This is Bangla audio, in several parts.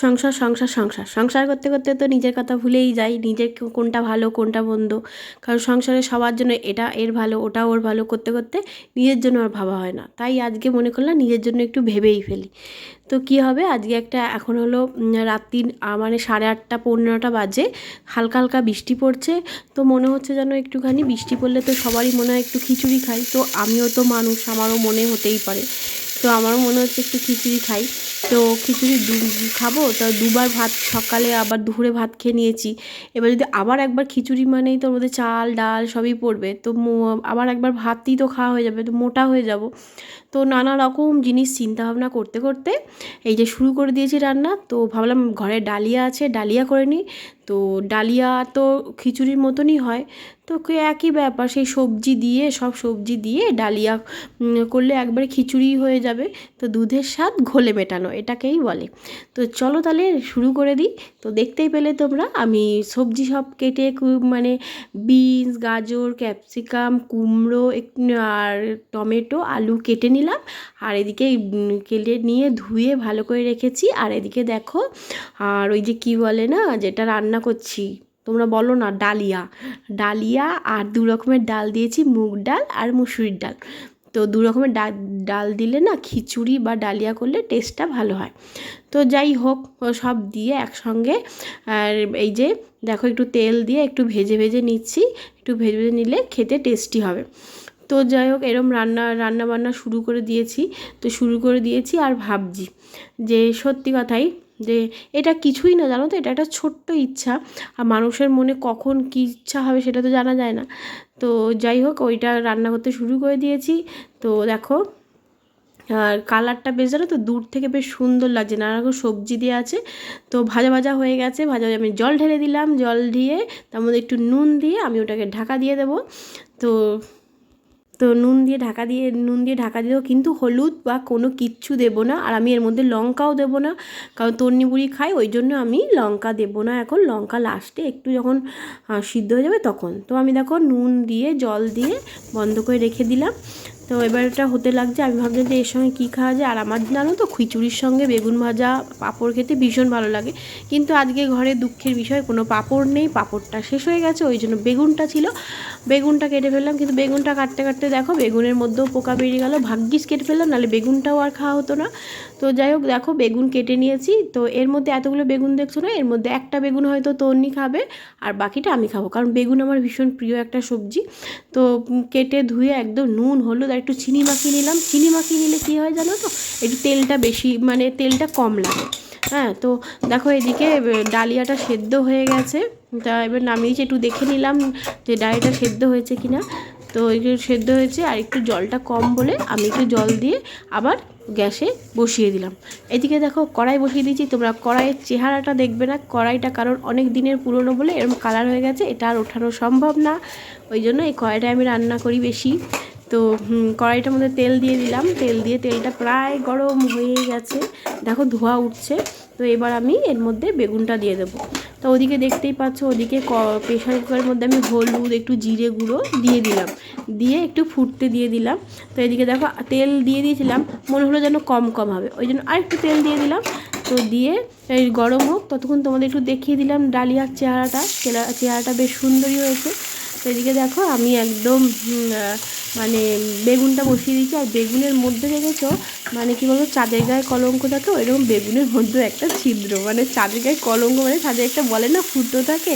সংসার সংসার সংসার। সংসার করতে করতে তো নিজের কথা ভুলেই যাই, নিজের কোনটা ভালো, কোনটা মন্দ। কারণ সংসারে সবার জন্য এটা এর ভালো, ওটা ওর ভালো করতে করতে নিজের জন্য আর ভাবা হয় না। তাই আজকে মনে করলাম নিজের জন্য একটু ভেবেই ফেলি। তো কি হবে? আজকে একটা, এখন হলো রাত্রি মানে সাড়ে আটটা, পনেরোটা বাজে। হালকা হালকা বৃষ্টি পড়ছে। তো মনে হচ্ছে যেন একটুখানি বৃষ্টি পড়লে তো সবারই মনে হয় একটু খিচুড়ি খাই। তো আমিও তো মানুষ, আমারও মনে হতেই পারে। তো আমারও মনে হচ্ছে একটু খিচুড়ি খাই। তো খিচুড়ি দু খাব। তো দুবার ভাত, সকালে আবার দুপুরে ভাত খেয়ে নিয়েছি। এবার যদি আবার একবার খিচুড়ি মানেই তোর মধ্যে চাল, ডাল সবই পড়বে। তো আবার একবার ভাতই তো খাওয়া হয়ে যাবে, তো মোটা হয়ে যাব। তো নানা রকম জিনিস চিন্তাভাবনা করতে করতে এই যে শুরু করে দিয়েছি রান্না, তো ভাবলাম ঘরে ডালিয়া আছে, ডালিয়া করে নিই। তো ডালিয়া তো খিচুড়ির মতনই হয়। তো একই ব্যাপার, সেই সবজি দিয়ে, সব সবজি দিয়ে ডালিয়া করলে একবারে খিচুড়ি হয়ে যাবে। তো দুধের স্বাদ ঘোলে মেটানো, এটাকেই বলে। তো চলো তাহলে শুরু করে দিই। তো দেখতেই পেলে তোমরা, আমি সবজি সব কেটে মানে বিনস, গাজর, ক্যাপসিকাম, কুমড়ো আর টমেটো, আলু কেটে নিলাম। আর এদিকে কেটে নিয়ে ধুয়ে ভালো করে রেখেছি। আর এদিকে দেখো, আর ওই যে কি বলে না, যেটা রান্না করছি। তোমরা বলো না, ডালিয়া। ডালিয়া আর দু রকমের ডাল দিয়েছি, মুগ ডাল আর মুসুরির ডাল। তো দু রকমের ডাল ডাল দিলে না খিচুড়ি বা ডালিয়া করলে টেস্টটা ভালো হয়। তো যাই হোক সব দিয়ে একসঙ্গে, আর এই যে দেখো একটু তেল দিয়ে একটু ভেজে ভেজে নিচ্ছি, একটু ভেজে ভেজে নিলে খেতে টেস্টি হবে। তো যাই হোক, এরম রান্না রান্না বান্না শুরু করে দিয়েছি। তো শুরু করে দিয়েছি আর ভাবছি যে সত্যি কথাই যে এটা কিছুই না, জানো তো? এটা একটা ছোট্ট ইচ্ছা। আর মানুষের মনে কখন কী ইচ্ছা হবে সেটা তো জানা যায় না। তো যাই হোক, ওইটা রান্না করতে শুরু করে দিয়েছি। তো দেখো, আর কালারটা বেশ, জানো তো? দূর থেকে বেশ সুন্দর লাগছে। নানা রকম সবজি দিয়ে আছে। তো ভাজা ভাজা হয়ে গেছে। ভাজা আমি জল ঢেলে দিলাম। জল দিয়ে তার মধ্যে একটু নুন দিয়ে আমি ওটাকে ঢাকা দিয়ে দেবো। তো তো নুন দিয়ে ঢাকা দিয়ে, নুন দিয়ে ঢাকা দিয়েও কিন্তু হলুদ বা কোনো কিচ্ছু দেব না। আর আমি এর মধ্যে লঙ্কাও দেব না, কারণ তন্নি বুড়ি খাই ওই জন্য আমি লঙ্কা দেব না। এখন লঙ্কা লাস্টে একটু যখন সিদ্ধ হয়ে যাবে তখন। তো আমি দেখো নুন দিয়ে, জল দিয়ে বন্ধ করে রেখে দিলাম। তো এবার এটা হতে লাগছে, আমি ভাবছি যে এর সঙ্গে কী খাওয়া যায়? আর আমার জানো তো, খিচুড়ির সঙ্গে বেগুন ভাজা, পাঁপড় খেতে ভীষণ ভালো লাগে। কিন্তু আজকে ঘরে দুঃখের বিষয়, কোনো পাঁপড় নেই, পাঁপড়টা শেষ হয়ে গেছে, ওই জন্য বেগুনটা ছিল। বেগুনটা কেটে ফেললাম, কিন্তু বেগুনটা কাটতে কাটতে দেখো, বেগুনের মধ্যেও পোকা বেরিয়ে গেল, ভাগ্যিস কেটে ফেললাম, নাহলে বেগুনটাও আর খাওয়া হতো না। তো যাই হোক, দেখো, বেগুন কেটে নিয়েছি, তো এর মধ্যে এতগুলো বেগুন দেখছ না, এর মধ্যে একটা বেগুন হয়তো তন্নি খাবে, আর বাকিটা আমি খাব, কারণ বেগুন আমার ভীষণ প্রিয় একটা সবজি। তো কেটে ধুয়ে একদম নুন, হলুদ একটু চিনি মাখিয়ে নিলাম। চিনি মাখিয়ে নিলে কী হয় জানো তো? একটু তেলটা বেশি মানে তেলটা কম লাগে। হ্যাঁ তো দেখো এদিকে ডালিয়াটা সেদ্ধ হয়ে গেছে। তা এবার নামিয়েছি একটু দেখে নিলাম যে ডালিয়াটা সেদ্ধ হয়েছে কি না তো একটু সেদ্ধ হয়েছে, আর একটু জলটা কম বলে আমি একটু জল দিয়ে আবার গ্যাসে বসিয়ে দিলাম। এদিকে দেখো, কড়াই বসিয়ে দিয়েছি। তোমরা কড়াইয়ের চেহারাটা দেখবে না। কড়াইটা কারণ অনেক দিনের পুরনো বলে এরকম কালার হয়ে গেছে। এটা আর ওঠানো সম্ভব না। ওই জন্য এই কড়াইটায় আমি রান্না করি বেশি। তো কড়াইটার মধ্যে তেল দিয়ে দিলাম। তেল দিয়ে তেলটা প্রায় গরম হয়ে গেছে। দেখো ধোয়া উঠছে। তো এবার আমি এর মধ্যে বেগুনটা দিয়ে দেবো। তো ওদিকে দেখতেই পাচ্ছ, ওদিকে ক প্রেশার কুকারের মধ্যে আমি হলুদ, একটু জিরে গুঁড়ো দিয়ে দিলাম। দিয়ে একটু ফুটতে দিয়ে দিলাম। তো এদিকে দেখো, তেল দিয়ে দিয়েছিলাম, মনে হলো যেন কম কম হবে। ওই জন্য আরেকটু তেল দিয়ে দিলাম। তো দিয়ে এই গরম হোক, ততক্ষণ তোমাদের একটু দেখিয়ে দিলাম ডালিয়ার চেহারাটা। চেহারাটা বেশ সুন্দরই হয়েছে। তো এদিকে দেখো আমি একদম মানে বেগুনটা বসিয়ে দিয়েছি। আর বেগুনের মধ্যে দেখেছ মানে কী বলব চাঁদের গায়ে কলঙ্ক থাকে ওইরকম বেগুনের মধ্যে একটা ছিদ্র। মানে চাঁদের গায়ে কলঙ্ক মানে চাঁদের একটা বলে না, ফুটো থাকে।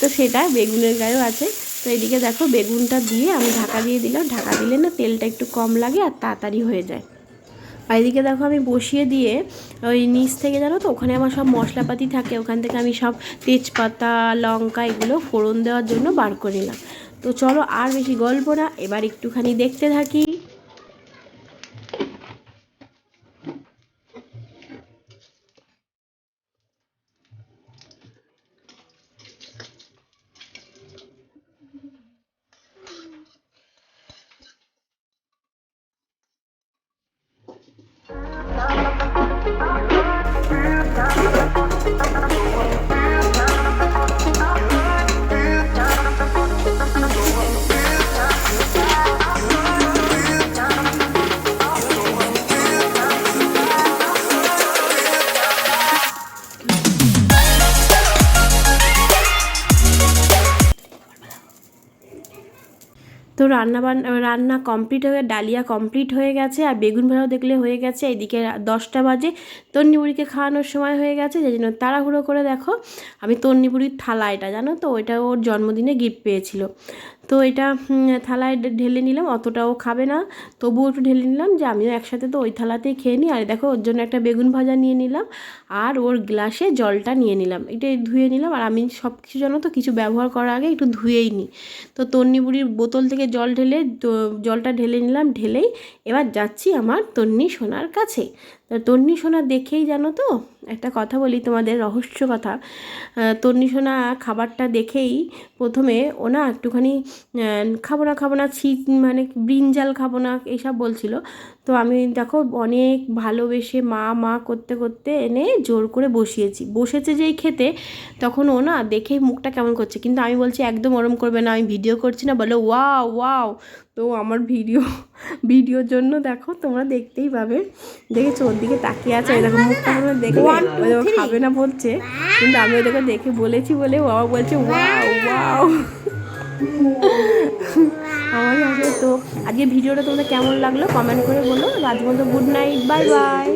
তো সেটা বেগুনের গায়েও আছে। তো এদিকে দেখো, বেগুনটা দিয়ে আমি ঢাকা দিয়ে দিলাম। ঢাকা দিলে না তেলটা একটু কম লাগে আর তাড়াতাড়ি হয়ে যায়। আর এদিকে দেখো আমি বসিয়ে দিয়ে ওই নিচ থেকে জানো তো, ওখানে আমার সব মশলাপাতি থাকে, ওখান থেকে আমি সব তেজপাতা, লঙ্কা এগুলো ফোড়ন দেওয়ার জন্য বার করে নিলাম। তো চলো আর বেশি গল্প না, এবার একটুখানি দেখতে থাকি। তো রান্না বান্না রান্না কমপ্লিট হয়ে, ডালিয়া কমপ্লিট হয়ে গেছে, আর বেগুন ভাড়াও দেখলে হয়ে গেছে। এদিকে দশটা বাজে। তন্নিবুড়িকে খাওয়ানোর সময় হয়ে গেছে যে জন্য তাড়াহুড়ো করে দেখো। আমি তন্নিবুড়ির থালা এটা, জানো তো? ওইটা ওর জন্মদিনে গিফট পেয়েছিল। তো এটা থালায় ঢেলে নিলাম, অতটাও খাবে না। তবুও একটু ঢেলে নিলাম, যে আমিও একসাথে তো ওই থালাতেই খেয়ে নিই। আর দেখো, ওর জন্য একটা বেগুন ভাজা নিয়ে নিলাম, আর ওর গ্লাসে জলটা নিয়ে নিলাম। এটা ধুয়ে নিলাম, আর আমি সব কিছু জানো তো, কিছু ব্যবহার করার আগে একটু ধুয়েই নিই। তো তন্নি বুড়ির বোতল থেকে জল ঢেলে জলটা ঢেলে নিলাম, ঢেলেই এবার যাচ্ছি আমার তন্নি সোনার কাছে। তো তন্নি সোনা দেখেই জানো তো? একটা কথা বলি তোমাদের রহস্য কথা। তন্নি সোনা খাবারটা দেখেই প্রথমে ও না একটুখানি খাব না খাব না ছিট মানে ব্রিঞ্জাল খাব না এইসব বলছিল। তো আমি দেখো অনেক ভালোবেসে মা মা করতে করতে এনে জোর করে বসিয়েছি। বসেছে যেই খেতে তখন ও না দেখেই মুখটা কেমন করছে। কিন্তু আমি বলছি একদম ওরম করবে না আমি ভিডিও করছি না। বলে ওয়াও ওয়াও। তো আমার ভিডিও ভিডিওর জন্য দেখো তোমরা দেখতেই পাবে। দেখেছ? ওর দিকে তাকিয়ে আছে দেখো মুখটা তোমরা দেখবে। খাবে না বলছে। কিন্তু আমি ওদেরকে দেখে বলেছি বলে ও বলছে ওয়াও ওয়াও। আমার আসলে তো আজকে ভিডিওটা তোমাদের কেমন লাগল? কমেন্ট করে বলো। আজ মতো গুড নাইট বাই বাই